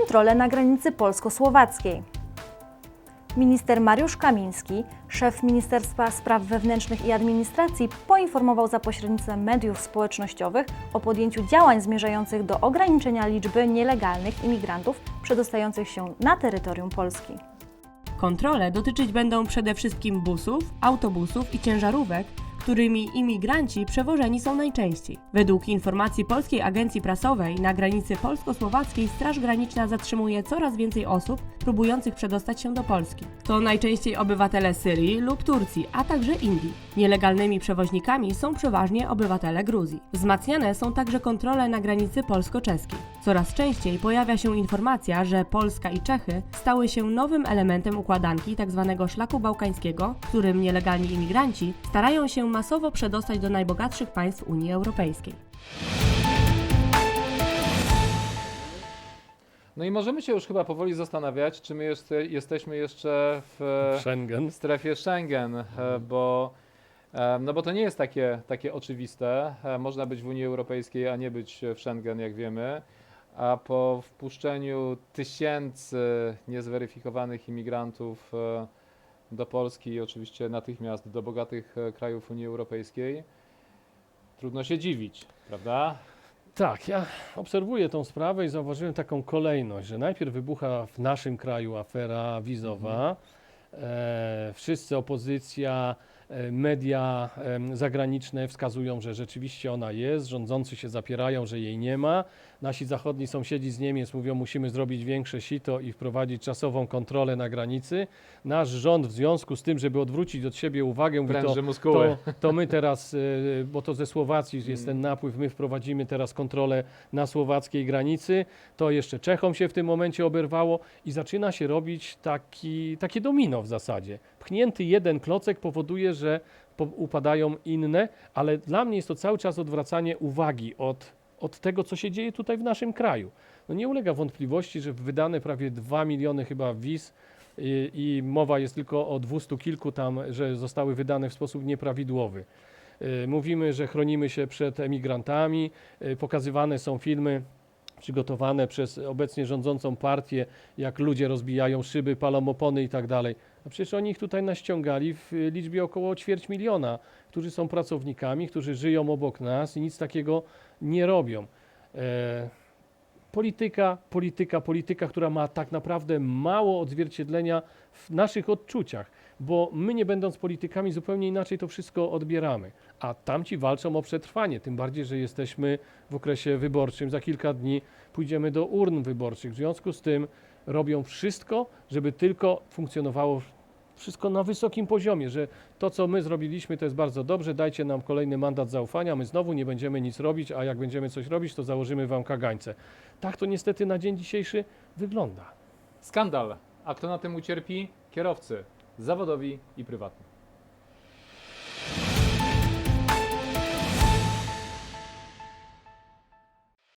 kontrolę na granicy polsko-słowackiej. Minister Mariusz Kamiński, szef Ministerstwa Spraw Wewnętrznych i Administracji, poinformował za pośrednictwem mediów społecznościowych o podjęciu działań zmierzających do ograniczenia liczby nielegalnych imigrantów przedostających się na terytorium Polski. Kontrole dotyczyć będą przede wszystkim busów, autobusów i ciężarówek, którymi imigranci przewożeni są najczęściej. Według informacji Polskiej Agencji Prasowej na granicy polsko-słowackiej Straż Graniczna zatrzymuje coraz więcej osób próbujących przedostać się do Polski. To najczęściej obywatele Syrii lub Turcji, a także Indii. Nielegalnymi przewoźnikami są przeważnie obywatele Gruzji. Wzmacniane są także kontrole na granicy polsko-czeskiej. Coraz częściej pojawia się informacja, że Polska i Czechy stały się nowym elementem układanki tzw. szlaku bałkańskiego, którym nielegalni imigranci starają się masowo przedostać do najbogatszych państw Unii Europejskiej. No i możemy się już chyba powoli zastanawiać, czy my jest, jesteśmy jeszcze w Schengen. w strefie Schengen, e, bo, e, no bo to nie jest takie, takie oczywiste. E, Można być w Unii Europejskiej, a nie być w Schengen, jak wiemy. A po wpuszczeniu tysięcy niezweryfikowanych imigrantów e, do Polski i oczywiście natychmiast do bogatych e, krajów Unii Europejskiej, trudno się dziwić, prawda? Tak, ja obserwuję tą sprawę i zauważyłem taką kolejność, że najpierw wybucha w naszym kraju afera wizowa. E, wszyscy opozycja, media em, zagraniczne wskazują, że rzeczywiście ona jest, rządzący się zapierają, że jej nie ma. Nasi zachodni sąsiedzi z Niemiec mówią, musimy zrobić większe sito i wprowadzić czasową kontrolę na granicy. Nasz rząd w związku z tym, żeby odwrócić od siebie uwagę, mówi to, to, to my teraz, y, bo to ze Słowacji jest ten napływ, my wprowadzimy teraz kontrolę na słowackiej granicy. To jeszcze Czechom się w tym momencie oberwało i zaczyna się robić taki, takie domino w zasadzie. Pchnięty jeden klocek powoduje, że upadają inne, ale dla mnie jest to cały czas odwracanie uwagi od, od tego, co się dzieje tutaj w naszym kraju. No nie ulega wątpliwości, że wydane prawie 2 miliony chyba wiz i, i mowa jest tylko o dwustu kilku tam, że zostały wydane w sposób nieprawidłowy. Y, Mówimy, że chronimy się przed emigrantami, y, pokazywane są filmy przygotowane przez obecnie rządzącą partię, jak ludzie rozbijają szyby, palą opony i tak dalej. A przecież oni ich tutaj naściągali w y, liczbie około ćwierć miliona, którzy są pracownikami, którzy żyją obok nas i nic takiego nie robią. E, polityka, polityka, polityka, która ma tak naprawdę mało odzwierciedlenia w naszych odczuciach, bo my nie będąc politykami zupełnie inaczej to wszystko odbieramy, a tamci walczą o przetrwanie, tym bardziej, że jesteśmy w okresie wyborczym, za kilka dni pójdziemy do urn wyborczych, w związku z tym robią wszystko, żeby tylko funkcjonowało wszystko na wysokim poziomie, że to, co my zrobiliśmy, to jest bardzo dobrze, dajcie nam kolejny mandat zaufania, my znowu nie będziemy nic robić, a jak będziemy coś robić, to założymy wam kagańce. Tak to niestety na dzień dzisiejszy wygląda. Skandal. A kto na tym ucierpi? Kierowcy, zawodowi i prywatni.